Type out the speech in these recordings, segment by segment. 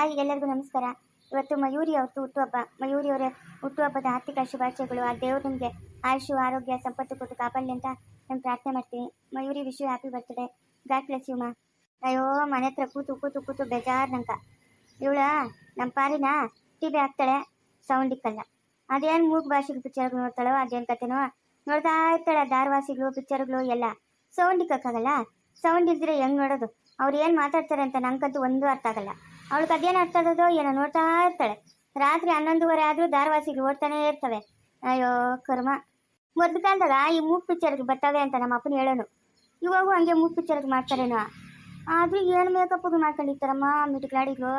Hi ಎಲ್ಲರಿಗೂ ನಮಸ್ಕಾರ. ಇವತ್ತು ಮಯೂರಿ ಅವ್ರದ್ದು ಹುಟ್ಟುಹಬ್ಬ ಮಯೂರಿ ಅವರ ಹುಟ್ಟುಹಬ್ಬದ ಆರ್ಥಿಕ ಶುಭಾಶಯಗಳು. ಆ ದೇವರು ನಿಮಗೆ ಆಯುಷು, ಆರೋಗ್ಯ, ಸಂಪತ್ತು ಕೊಟ್ಟು ಕಾಪಾಡಲಿ ಅಂತ ನಾನು ಪ್ರಾರ್ಥನೆ ಮಾಡ್ತೀನಿ. Mayuri Vishwa happy birthday God bless you ಮಾ. ಅಯ್ಯೋ, ಮನೆ ಹತ್ರ ಕೂತು ಕೂತು ಕೂತು ಬೇಜಾರು ನಂಕ ಇವಳ ನಮ್ಮ ಪಾರಿನ ಟಿವಿ ಹಾಕ್ತಾಳೆ ಸೌಂಡ್ ಇಕ್ಕಲ್ಲ ಅದೇನು ಮೂಗು ಭಾಷೆಗೆ ಪಿಕ್ಚರ್ಗಳು ನೋಡ್ತಾಳೋ, ಅದೇನು ಕತೆನೋ, ನೋಡ್ತಾ ಇರ್ತಾಳೆ ಧಾರವಾಸಿಗಳು ಪಿಕ್ಚರ್ಗಳು ಎಲ್ಲ. ಸೌಂಡ್ ಇಕ್ಕಾಗಲ್ಲ ಸೌಂಡ್ ಇದ್ರೆ ಹೆಂಗ್ ನೋಡೋದು? ಅವ್ರು ಏನು ಮಾತಾಡ್ತಾರೆ ಅಂತ ನಂಗಂತೂ ಒಂದು ಅರ್ಥ ಆಗಲ್ಲ. ಅವಳಿಗೆ ಕದ್ಯ ಅರ್ಥ ಆಗೋದು ಏನೋ ನೋಡ್ತಾ ಇರ್ತಾಳೆ. ರಾತ್ರಿ ಹನ್ನೊಂದುವರೆ ಆದರೂ ಧಾರವಾಸಿಗಳು ಓಡ್ತಾನೆ ಇರ್ತವೆ. ಅಯ್ಯೋ, ಕರ್ಮ. ಮೊದ್ಲು ಕಾಲದಾಗ ಈ ಮೂಗ್ ಪಿಕ್ಚರ್ಗೆ ಬರ್ತವೆ ಅಂತ ನಮ್ಮ ಅಪ್ಪನ ಹೇಳೋನು. ಇವಾಗೂ ಹಂಗೆ ಮೂಗ್ ಪಿಕ್ಚರ್ಗೆ ಮಾಡ್ತಾರೇನೋ. ಆದರೂ ಏನು ಮೇಕಪ್ ಮಾಡ್ಕೊಂಡಿರ್ತಾರಮ್ಮ ಮಿಟಿಕ್ಲಾಡಿಗಳು.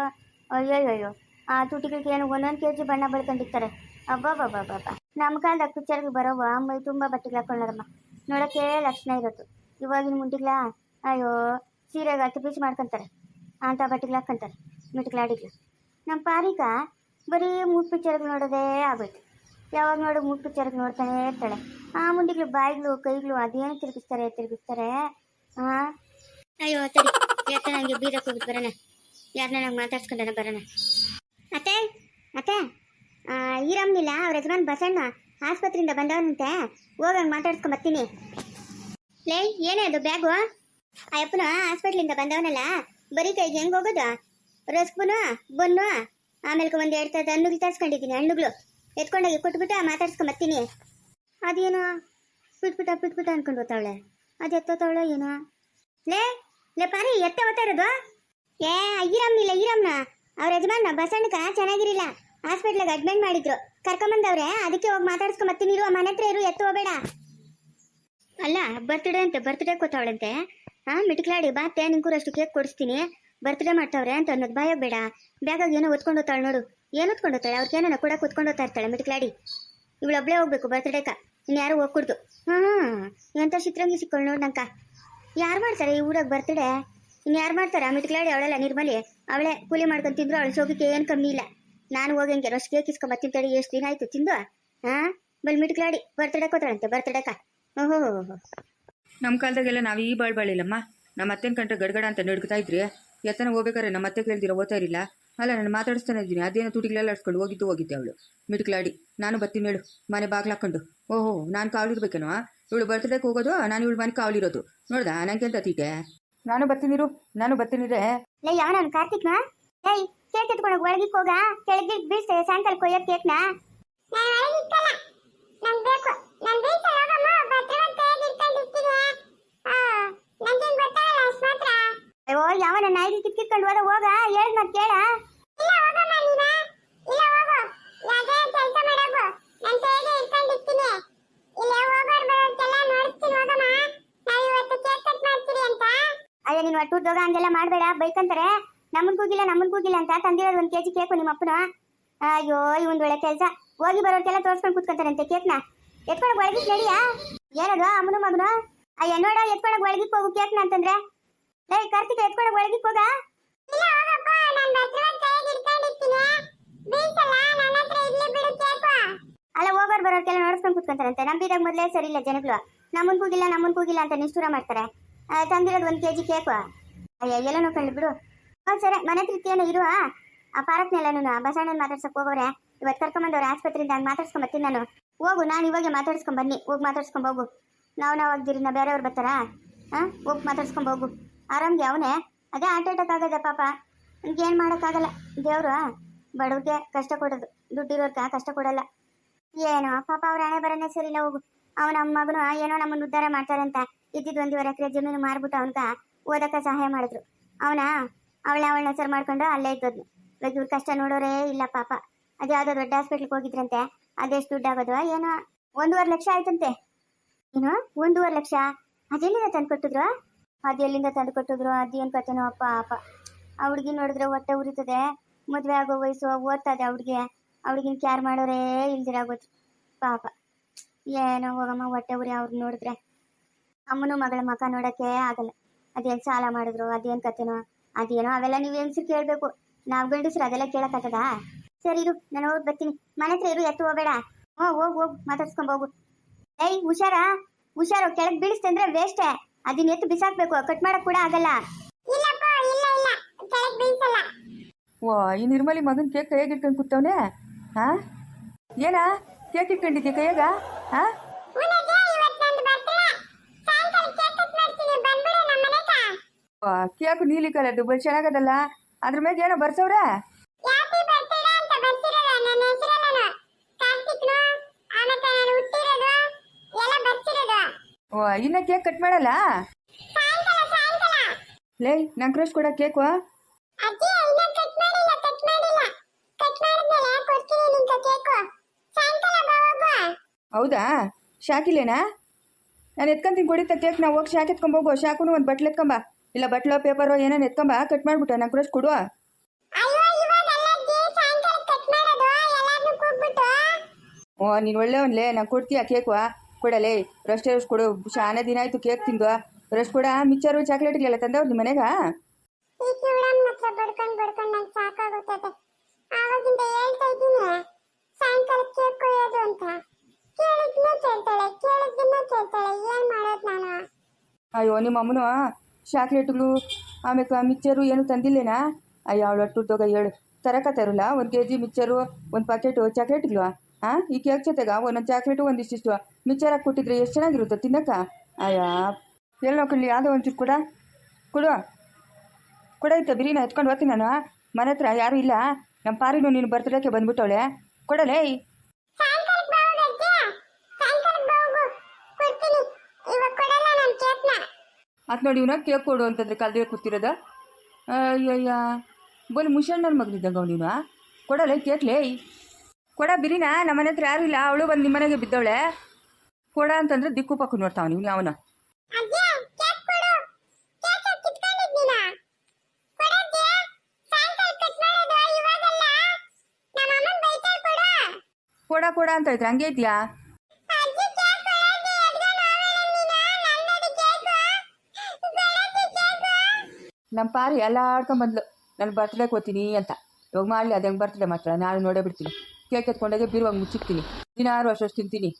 ಅಯ್ಯೋ ಅಯ್ಯೋ ಆ ತುಟಿಗಳಿಗೆ ಏನು ಒಂದೊಂದು ಕೆ ಜಿ ಬಣ್ಣ ಬಳ್ಕೊಂಡಿರ್ತಾರೆ. ಅಬ್ಬಬ್ಬಬ್ಬಬ್ಬ ನಮ್ಮ ಕಾಲದಾಗ ಪಿಕ್ಚರ್ಗೆ ಬರೋವ ಮೈ ತುಂಬ ಬಟ್ಟೆಗಳು ಹಾಕೊಂಡಮ್ಮ ನೋಡಕ್ಕೆ ಲಕ್ಷಣ ಇರೋದು. ಇವಾಗಿನ ಮುಂಟಿಗ್ಲಾ ಅಯ್ಯೋ, ಸೀರೆಗೆ ಹತ್ತು ಪೀಸ್ ಮಾಡ್ಕೊಂತಾರೆ. ಅಂತ ಬಟ್ಟೆಗಳು ಹಾಕ್ಕೊಂತಾರೆ. ಮಿಟ್ಕಲಾಡಿಗ್ಲು ನಮ್ಮ ಪಾರಿಕ ಬರೀ ಮೂರು ಪಿಕ್ಚರ್ಗೆ ನೋಡೋದೇ ಆಗೋಯ್ತು ಯಾವಾಗ ನೋಡು ಮೂರು ಪಿಕ್ಚರ್ಗೆ ನೋಡ್ತಾನೆ ಇರ್ತಾಳೆ. ಆ ಮುಂಡಿಗಳು ಬಾಯಿಗಳು ಕೈಗಳು ಅದೇನು ತಿರುಗಿಸ್ತಾರೆ ತಿರುಗಿಸ್ತಾರೆ? ಹಾಂ ಅಯ್ಯೋ ಸರಿ. ಯಾಕೆ ನನಗೆ ಬೀರಕ್ಕೆ ಹೋಗಿ ಬರೋಣ. ಯಾರನ್ನ ನಂಗೆ ಮಾತಾಡ್ಸ್ಕೊಂಡನ ಬರೋಣ. ಅತ್ತೆ ಅತ್ತೆ. ಆ, ಈರಮ್ಮನಿಲ್ಲ ಅವ್ರ ಯಜಮಾನ್ ಬಸಣ್ಣ ಆಸ್ಪತ್ರೆಯಿಂದ ಬಂದವನಂತೆ. ಹೋಗಂಗೆ ಮಾತಾಡ್ಸ್ಕೊಂಡು ಬರ್ತೀನಿ. ಲೇ ಏನೇ ಅದು ಬ್ಯಾಗು? ಆ ಅಪ್ಪನ ಹಾಸ್ಪಿಟ್ಲಿಂದ ಬಂದವನಲ್ಲ. ಬರೀ ಕೈಗೆ ಹೆಂಗೆ ಹೋಗೋದು? ರಸ್ಪುನು ಬನ್ನು ಆಮೇಲೆ ಒಂದು ಎರಡು ಥರದ ಹಣ್ಣುಗಳು ತರಿಸ್ಕೊಂಡಿದ್ದೀನಿ ಹಣ್ಣುಗಳು. ಎತ್ಕೊಂಡೋಗಿ ಕೊಟ್ಬಿಟ್ಟು ಮಾತಾಡ್ಸ್ಕೊಂಡು ಬರ್ತೀನಿ ಅದೇನೋ ಬಿಟ್ಬಿಟ್ಟ ಬಿಟ್ಬಿಟ್ಟ ಅನ್ಕೊಂಡು ಹೋಗ್ತಾವಳೆ. ಅದು ಎತ್ತೋತಾವಳೆ ಏನೋ. ಲೇ ಲೇ ಪಾರಿ, ಎತ್ತ ಓದ್ತಾ ಇರೋದು? ಏ ಈರಮ್ಮನಿಲ್ಲ ಈರಮ್ಮನ ಅವ್ರ ಯಜಮಾನ ಬಸಣ್ಣಕ ಚೆನ್ನಾಗಿರಿಲ್ಲ ಹಾಸ್ಪಿಟ್ಲಿಗೆ ಅಡ್ಮಿಟ್ ಮಾಡಿದ್ರು. ಕರ್ಕೊಂಬಂದವ್ರೆ, ಅದಕ್ಕೆ ಹೋಗಿ ಮಾತಾಡ್ಸ್ಕೊಂಡ್ ಬರ್ತೀನಿ ಇರುವ ಮನೆ ಹತ್ರ ಇರು, ಎತ್ತು ಹೋಗ್ಬೇಡ. ಅಲ್ಲ ಬರ್ತ್ಡೇ ಅಂತೆ ಬರ್ತ್ಡೇ ಕೊತ್ತಾವಳಂತೆ ಹಾಂ ಮಿಟ್ಕ್ಲಾಡಿ ಬಾತೆ ನಿಂಕೂರಷ್ಟು ಕೇಕ್ ಕೊಡಿಸ್ತೀನಿ. ಬರ್ತ್ಡೇ ಮಾಡ್ತಾವ್ರೆ ಅಂತ ಅನ್ನೋದು ಭಯ ಬೇಡ. ಬ್ಯಾಗಾಗಿ ಏನೋ ಓದ್ಕೊಂಡು ಹೋಗ್ತಾಳೆ ನೋಡು. ಏನು ಓದ್ಕೊಂಡು ಹೋಗ್ತಾಳೆ? ಅವ್ರಿಗೆ ಏನೋ ಕೂಡ ಕೂತ್ಕೊಂಡು ಹೋಗ್ತಾ ಇರ್ತಾಳೆ ಮಿಟ್ಕ್ಲಾಡಿ ಇವಳೊಬ್ಳೇ ಹೋಗ್ಬೇಕು ಬರ್ತ್ಡೇಕ ಇನ್ಯಾರು ಹೋಗ್ಕೊಡ್ದು. ಹ್ಞೂ ಎಂಥ ಚಿತ್ರಂಗಿ ಸಿಕ್ಕೊಳ್ಳಿ ನೋಡು ನಂಕ. ಯಾರು ಮಾಡ್ತಾರೆ ಈ ಊರಾಗ ಬರ್ತ್ಡೇ ಇನ್ಯಾರು ಮಾಡ್ತಾರೆ? ಆ ಮಿಟ್ಕ್ಲಾಡಿ ಅವಳೆಲ್ಲ, ನಿರ್ಮಲಿ. ಅವಳೆ ಕೂಲಿ ಮಾಡ್ಕೊಂಡು ತಿಂದ್ರು, ಅವಳು ಸೋಗಿಕ್ಕೆ ಏನು ಕಮ್ಮಿ ಇಲ್ಲ. ನಾನು ಹೋಗಿ ಹಂಗೆ ರೊಸ್ ಕೇಕ್ ಇಸ್ಕೊಂಡ್ ಬರ್ತೀನಿ ತಡಿ, ಎಷ್ಟು ದಿನ ಆಯ್ತು ತಿಂದು? ಹಾಂ? ಬಲ್ ಮಿಟ್ಕ್ಲಾಡಿ ಬರ್ತ್ಡೇ ಕೊತ್ತಾಳಂತೆ ಬರ್ತ್ಡೇಕ ಓಹೋ. ನಮ್ಮ ಕಾಲದಾಗೆಲ್ಲ ನಾವು ಈ ಬಾಳ್ ಬಾಳಿಲ್ಲಮ್ಮ. ನಮ್ಮ ಅತ್ತೆನ ಕಂಡ್ರೆ ಗಡಗಡ ಅಂತ ನಡ್ಕೊತಾ ಇದ್ರಿ. ಎತ್ತನ ಹೋಗ್ಬೇಕಾದ್ರೆ ನಮ್ಮ ಅತ್ತೆ ಕೇಳ್ದಿರ ಓದ್ತಾ ಇರಲಿಲ್ಲ. ಅಲ್ಲ ನಾನು ಮಾತಾಡಿಸ್ತಾನೆ ಇದ್ದೀನಿ. ಅದೇನೋ ತುಟಿಗಳೆಲ್ಲ ಅಡ್ಸ್ಕೊಂಡು ಹೋಗಿದ್ದು ಹೋಗಿದ್ದೆ ಅವಳು. ಮಿಟ್ಕಲಾಡಿ ನಾನು ಬರ್ತೀನಿ ಹೇಳು. ಮನೆ ಬಾಗ್ಲು ಹಾಕೊಂಡು ಓಹೋ ನಾನು ಕಾವಲಿರ್ಬೇಕೇನೋ? ಇವಳು ಬರ್ತಡೇಕ್ಕೆ ಹೋಗೋದು ನಾನು ಇವಳು ಮನೆ ಕಾವಲಿರೋದು. ನೋಡ್ದಾ ನಂಗೆ ಅಂತ ತೀಟೆ? ನಾನು ಬರ್ತೀನಿರು ನಾನು ಬರ್ತೀನಿರೇ ಲೇ ಯಾವ ನಾನು ಕಾರ್ತಿಕ್ನ? ಏಯ್ ಕೇಕ್ ಎತ್ಕೊಂಡು ಒಳಗಿ ಹೋಗ. ಕೆಳಗೆ ಬೀಳ್ತೇವೆ ಸಾಯಂಕಾಲ ಕೊಯ್ಯೋ ಕೇಕ್ನ ಅಯ್ಯೋ ಯಾವನ ನಾಯಿಗೆ ಕಿತ್ಕಿತ್ಕೊಂಡು ಹೋದ ಹೋಗ ಹೇಳ್ ಮತ್ ಕೇಳ. ಅದೇ ನೀನು. ಒಟ್ಟು ದೋಗ ಹಂಗೆಲ್ಲ ಮಾಡಬೇಡ ಬೈಕಂತಾರೆ. ನಮ್ಮನ್ ಕೂಗಿಲ್ಲ ನಮ್ಮನ್ ಕೂಗಿಲ್ಲ ಅಂತ ತಂದಿರೋದು ಒಂದು ಕೆಜಿ ಕೇಕು ನಿಮ್ಮ ಅಪ್ಪನ. ಅಯ್ಯೋ ಇವಂದು ಒಳ್ಳೆ ಕೆಲಸ. ಹೋಗಿ ಬರೋರ್ಗೆಲ್ಲ ತೋರ್ಸ್ಕೊಂಡು ಕೂತ್ಕೊಂತಾರಂತೆ ಕೇಕ್ನ ಎತ್ಕೊಂಡು ಒಳಗಿಕ್ ನಡಿಯಾ? ಏನದು ಅಮ್ಮನ ಮಗನು? ಅಯ್ಯ ನೋಡ ಎತ್ಕೊಳಕ್ ಒಳಗಿಕ್ ಹೋಗು ಕೇಕ್ನ ಅಂತಂದ್ರೆ. ಏಯ್ ಕಾರ್ತಿಕ್ ಎತ್ಕೊಂಡು ಒಳಗಿಕ್ ಹೋಗ? ಅಲ್ಲ ಹೋಗೋರ್ ಬರೋರ್ಗೆಲ್ಲ ನೋಡ್ಸ್ಕೊಂಡು ಕೂತ್ಕೊಂತಾರಂತೆ. ನಮ್ಮ ಬೀದಾಗ ಮೊದಲೇ ಸರಿ ಇಲ್ಲ ಜನಗಳು. ನಮ್ಮನ್ ಕೂಗಿಲ್ಲ ನಮ್ಮನ್ ಕೂಗಿಲ್ಲ ಅಂತ ನಿಷ್ಠೂರ ಮಾಡ್ತಾರೆ. ಆ, ತಂದಿರೋದು ಒಂದ್ ಕೆಜಿ ಕೇಕು. ಅಯ್ಯ ಎಲ್ಲ ನೋಡ್ಕೊಂಡು ಬಿಡು. ಹೌದು ಸರಿ ಮನೆ ಪ್ರೀತಿಯನ್ನು ಇರುವ ಆ. ಪಾರಕ್ನೆಲ್ಲ ಬಸವಣ್ಣನ ಮಾತಾಡ್ಸಕ್ ಹೋಗೋರೆ. ಇವತ್ತು ಕರ್ಕೊಂಬಂದವ್ರೆ ಆಸ್ಪತ್ರೆಯಿಂದ ಹಂಗೆ ಮಾತಾಡ್ಸ್ಕೊಂಡ್ ಬರ್ತೀನಿ ನಾನು. ಹೋಗು ನಾನು ಇವಾಗ ಮಾತಾಡ್ಸ್ಕೊಂಡ್ ಬನ್ನಿ. ಹೋಗಿ ಮಾತಾಡ್ಸ್ಕೊಂಡ್ ಹೋಗು. ನಾವು ನಾವ್ ಆಗ್ದಿರಿ ನಾ ಬೇರೆಯವ್ರು ಬರ್ತಾರಾ? ಹಾಂ ಹೋಗಿ ಮಾತಾಡ್ಸ್ಕೊಂಡ್ ಹೋಗು. ಆರಾಮ್ಗೆ ಅವನೇ? ಅದೇ ಹಾರ್ಟ್ ಅಟ್ಯಾಕ್ ಆಗದೆ ಪಾಪ. ಏನು ಮಾಡೋಕ್ಕಾಗಲ್ಲ ದೇವ್ರು ಬಡವ್ರಿಗೆ ಕಷ್ಟ ಕೊಡೋದು. ದುಡ್ಡಿರೋರ್ಗೆ ಕಷ್ಟ ಕೊಡಲ್ಲ. ಏನೋ, ಪಾಪ ಅವ್ರ ಹಣೆ ಬರನೇ ಸರಿ ಇಲ್ಲ, ಹೋಗು. ಅವನ ಮಗನು ಏನೋ ನಮ್ಮನ್ನು ಉದ್ಧಾರ ಮಾಡ್ತಾರಂತ ಇದ್ದಿದ್ದು ಒಂದೂವರೆ ಎಕರೆ ಜಮೀನು ಮಾರ್ಬಿಟ್ಟು ಅವನ್ಗ ಓದಕ್ಕೆ ಸಹಾಯ ಮಾಡಿದ್ರು. ಅವನ? ಅವಳ ಅವಳನ್ನ ಸರ್ ಮಾಡ್ಕೊಂಡು ಅಲ್ಲೇ ಇದ್ದದ್ನು. ಇವಾಗ ಇವ್ರ ಕಷ್ಟ ನೋಡೋರೇ ಇಲ್ಲ ಪಾಪ. ಅದು ಯಾವುದೋ ದೊಡ್ಡ ಹಾಸ್ಪಿಟ್ಲಿಗೆ ಹೋಗಿದ್ರಂತೆ. ಅದೆಷ್ಟು ದುಡ್ಡು ಆಗೋದು? ಏನೋ ಒಂದೂವರೆ ಲಕ್ಷ ಆಯ್ತಂತೆ. ಏನು ಒಂದೂವರೆ ಲಕ್ಷ? ಅದೆಲ್ಲಿಂದ ತಂದು ಕೊಟ್ಟಿದ್ರು ಅದು ಎಲ್ಲಿಂದ ತಂದು ಕೊಟ್ಟಿದ್ರು. ಅದೇನು ಕತೆನೋ ಅಪ್ಪ ಅಪ್ಪ. ಆ ಹುಡುಗಿ ನೋಡಿದ್ರೆ ಹೊಟ್ಟೆ ಉರಿತದೆ. ಮದುವೆ ಆಗೋ ವಯಸ್ಸು ಓದ್ತದೆ ಅವ್ಳಿಗೆ ಅವ್ಳಿಗಿನ ಕ್ಯಾರ್ ಮಾಡೋರೇ ಇಲ್ದಿರಾಗೋದು ಪಾಪ. ಏನೋ ಹೋಗಮ್ಮ, ಹೊಟ್ಟೆ ಉರಿ ಅವ್ರು ನೋಡಿದ್ರೆ. ಅಮ್ಮನೂ ಮಗಳ ಮಕ ನೋಡಕ್ಕೆ ಆಗಲ್ಲ. ಅದೇನು ಸಾಲ ಮಾಡಿದ್ರು, ಅದೇನು ಕತೆನೋ ಅದೇನೋ, ಅವೆಲ್ಲ ನೀವು ಹೆಂಗ್ಸ್ರು ಕೇಳಬೇಕು. ನಾವು ಗಂಡಸ್ರು ಅದೆಲ್ಲ ಕೇಳಕ್ಕಾಗದ ಸರಿ ಇರು, ನಾನು ಹೋಗಿ ಬರ್ತೀನಿ. ಮನೆ ಹತ್ರ ಇರು, ಎತ್ತು ಹೋಗಬೇಡ. ಹೋಗು ಹೋಗು ಹೋಗು. ಏಯ್, ಹುಷಾರಾ? ಹುಷಾರು, ಕೆಳಗೆ ಬೀಳಿಸ್ತಂದ್ರೆ ವೇಸ್ಟೇ ಅದನ್ನ ಎತ್ತು ಬಿಸಾಕ್ಬೇಕು. ಕಟ್ ಮಾಡಕ್ ಕೂಡ ಆಗಲ್ಲ. ಓ ಈ ನಿರ್ಮಲಿ ಮಗನ ಕೇಕ್ ಕೈಯಾಗ ಇಟ್ಕೊಂಡು ಕೂತವನೆ? ಹಾಂ? ಏನಾ? ಕೇಕ್ ಇಟ್ಕೊಂಡಿದ್ದೆ ಕೈಯಾಗ? ಹಾಂ? ಓ ಕೇಕು ನೀಲಿ ಕಲರ್ದು ಬಲ್ ಚೆನ್ನಾಗದಲ್ಲ ಅದ್ರ ಮೇಲೆ ಏನೋ ಬರ್ಸವ್ರೆ? ಇನ್ನ ಕೇಕ್ ಕಟ್ ಮಾಡಲ್ಲ? ಲೇ ನಂಗೆ ಕ್ರಶ್ ಕೊಡ ಕೇಕು. ಹೌದಾ? ಶಾಕಿಲೇನಾ? ನಾನು ಎತ್ಕೊಂತೀನಿ ಕುಡಿತ ಕೇಕ್ ನಾವು ಹೋಗಿ ಶಾಕ್ ಎತ್ಕೊಂಬೋಗು ಶಾಕುನು ಒಂದು ಬಟ್ಲು ಎತ್ಕೊಂಬ. ಇಲ್ಲ ಬಟ್ಲು ಪೇಪರೋ ಏನೇನು ಎತ್ಕೊಂಬ ಕಟ್ ಮಾಡ್ಬಿಟ್ಟು ನಂಗೆ ಕ್ರಶ್ ಕೊಡುವ. ಓ ನೀನು ಒಳ್ಳೆಯವನ್ಲೇ ನಂಗೆ ಕೊಡ್ತೀಯ ಕೇಕು ಕೊಡಲೇ? ರಸ್ಟ್ ರಸ್ಟ್ ಕೊಡು. ಶಾನೆ ದಿನ ಆಯ್ತು ಕೇಕ್ ತಿಂದು. ರಸ್ಟ್ ಕೊಡ ಮಿಕ್ಚರು ಚಾಕ್ಲೇಟ್ಗೆಲ್ಲ ತಂದವ್ರು ನಿಮ್ಮ ಮನೆಗ? ಅಯ್ಯೋ ನಿಮ್ಮ ಅಮ್ಮನು ಚಾಕ್ಲೇಟ್ಗಳು ಆಮೇಲೆ ಮಿಕ್ಚರು ಏನು ತಂದಿಲ್ಲೇನಾ? ಅಯ್ಯೋ ಅವಳು ಅಟ್ಟು ಹೇಳು. ತರಕ ತರಲ್ಲ? ಒಂದು ಕೆ ಜಿ ಮಿಕ್ಚರು ಒಂದು ಪ್ಯಾಕೆಟು ಚಾಕ್ಲೇಟ್ಗಳು ಹಾಂ ಈ ಕೇಕ್ ಜೊತೆಗ ಒಂದೊಂದು ಚಾಕ್ಲೇಟು ಒಂದಿಷ್ಟಿಷ್ಟು ಮಿಚ್ಚರ ಕೊಟ್ಟಿದ್ರೆ ಎಷ್ಟು ಚೆನ್ನಾಗಿರುತ್ತೆ ತಿನ್ನಕ್ಕ? ಅಯ್ಯಾ ಎಲ್ಲಿ ನೋಡ್ಕೊಳ್ಳಿ ಯಾವುದೋ ಒಂಚೂರು ಕೊಡ. ಕೊಡು. ಕೊಡ ಇತ್ತ ಬಿರಿನ ಎತ್ಕೊಂಡು ಹೋಗ್ತೀನಿ ನಾನು ಮನೆ ಹತ್ರ ಯಾರೂ ಇಲ್ಲ. ನಮ್ಮ ಪಾರಿನು ನೀನು ಬರ್ತಡೇಗೆ ಬಂದ್ಬಿಟ್ಟವಳೆ. ಕೊಡಲೇ? ಅದು ನೋಡಿ ಇವನ ಕೇಕ್ ಕೊಡು ಅಂತಂದ್ರೆ ಕಲ್ದೇ ಕೂತಿರೋದ. ಅಯ್ಯಯ್ಯ. ಬೋಲ್ ಮುಷಣ್ಣನ ಮಗನಿದ್ದಂಗ ಅವನಿವ ಕೊಡಲೇ ಕೇಕ್ಲೇ? ಕೊಡ ಬಿರಿನ ನಮ್ಮ ಮನೆ ಹತ್ರ ಯಾರು ಇಲ್ಲ ಅವಳು ಬಂದು ನಿಮ್ಮನೆಗೆ ಬಿದ್ದವಳೆ. ಕೊಡ ಅಂತಂದ್ರೆ ದಿಕ್ಕು ಪಕ್ಕು ನೋಡ್ತಾವ ನೀವು ಅವನ ಕೊಡು. ಕೊಡು ಅಂತ ಇದ್ರೆ ಹಂಗೆ ಇದೆಯಾ ನಮ್ಮ ಪಾರಿ ಎಲ್ಲ ಆಡ್ಕೊಂಬಂದ್ಲು ನಾನು ಬರ್ತಡೇಗೆ ಹೋಗ್ತೀನಿ ಅಂತ. ಇವಾಗ ಮಾಡಲಿ ಅದು ಹೆಂಗೆ ಬರ್ತಡೇ ಮಾತ್ರ? ನಾನು ನೋಡೇ ಬಿಡ್ತೀನಿ. ಕೇಕ್ ಎತ್ಕೊಂಡೋಗಿ ಬೀರುವಾಗ ಮುಚ್ಚಿಕ್ತೀನಿ. ದಿನಾರು ಅಷ್ಟು ತಿಂತೀನಿ.